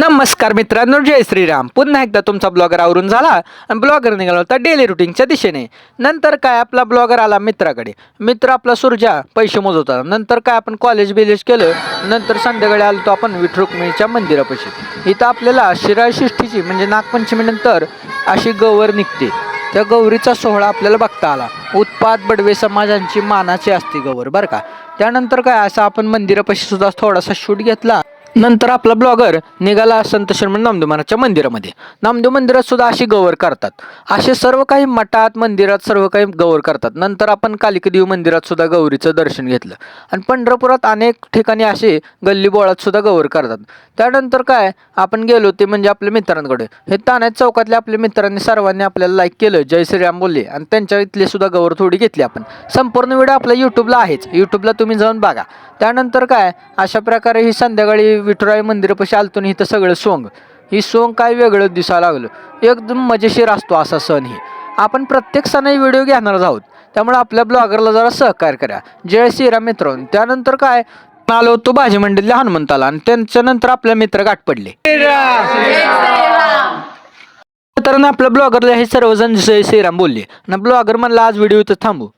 नमस्कार मित्रांनो जय श्रीराम. पुन्हा एकदा तुमचा ब्लॉगर आवरून झाला आणि ब्लॉगर निघाला होता डेली रुटीनच्या दिशेने. नंतर काय आपला ब्लॉगर आला मित्राकडे? मित्र आपला सुरजा पैसे मोजवता. नंतर काय आपण कॉलेज बिलेज केलं नंतर संध्याकाळी आलो तो आपण विठरुक्मिणीच्या मंदिरापाशी. इथं आपल्याला शिराशिष्ठीची म्हणजे नागपंचमीनंतर अशी गवर निघते. त्या गौरीचा सोहळा आपल्याला बघता आला. उत्पाद बडवे समाजांची मानाची असते गवर बरं का? त्यानंतर काय असं आपण मंदिरापाशी सुद्धा थोडासा शूट घेतला. नंतर आपला ब्लॉगर निघाला संत शर्मन नामदेव महाराजच्या मंदिरामध्ये. नामदेव मंदिरात सुद्धा अशी गवर करतात. असे सर्व काही मठात मंदिरात सर्व काही गवर करतात. नंतर आपण कालिकदेव मंदिरात सुद्धा गौरीचं दर्शन घेतलं. आणि पंढरपुरात अनेक ठिकाणी असे गल्ली बोळात सुद्धा गौर करतात. त्यानंतर काय? आपण गेलो ते म्हणजे आपल्या मित्रांकडे. हे ताण्यात चौकातल्या आपल्या मित्रांनी सर्वांनी आपल्याला लाईक केलं. जय श्रीराम बोलले. आणि त्यांच्या इथले सुद्धा गौर थोडी घेतली आपण. संपूर्ण व्हिडिओ आपल्या यूट्यूबला आहेच. यूट्यूबला तुम्ही जाऊन बघा. त्यानंतर काय? अशा प्रकारे ही संध्याकाळी विठुराई मंदिरापाशी आलतो आणि इथं सगळं सोंग. ही सोंग काय वेगळं दिसायला लागलं. एकदम मजेशीर असतो असा सण ही. आपण प्रत्येक सणाही व्हिडिओ घेणार आहोत. त्यामुळे आपल्या ब्लॉगरला जरा सहकार्य करा. जय श्रीराम मित्रांनो. त्यानंतर काय? आलो होतो भाजी मंडळीला हनुमंताला आणि त्यांच्यानंतर आपल्या मित्र गाठ पडले. तर आपल्या ब्लॉगरला हे सर्वजण जय श्रीराम बोलले. आणि ब्लॉगर म्हणला आज व्हिडिओ इथं थांबू.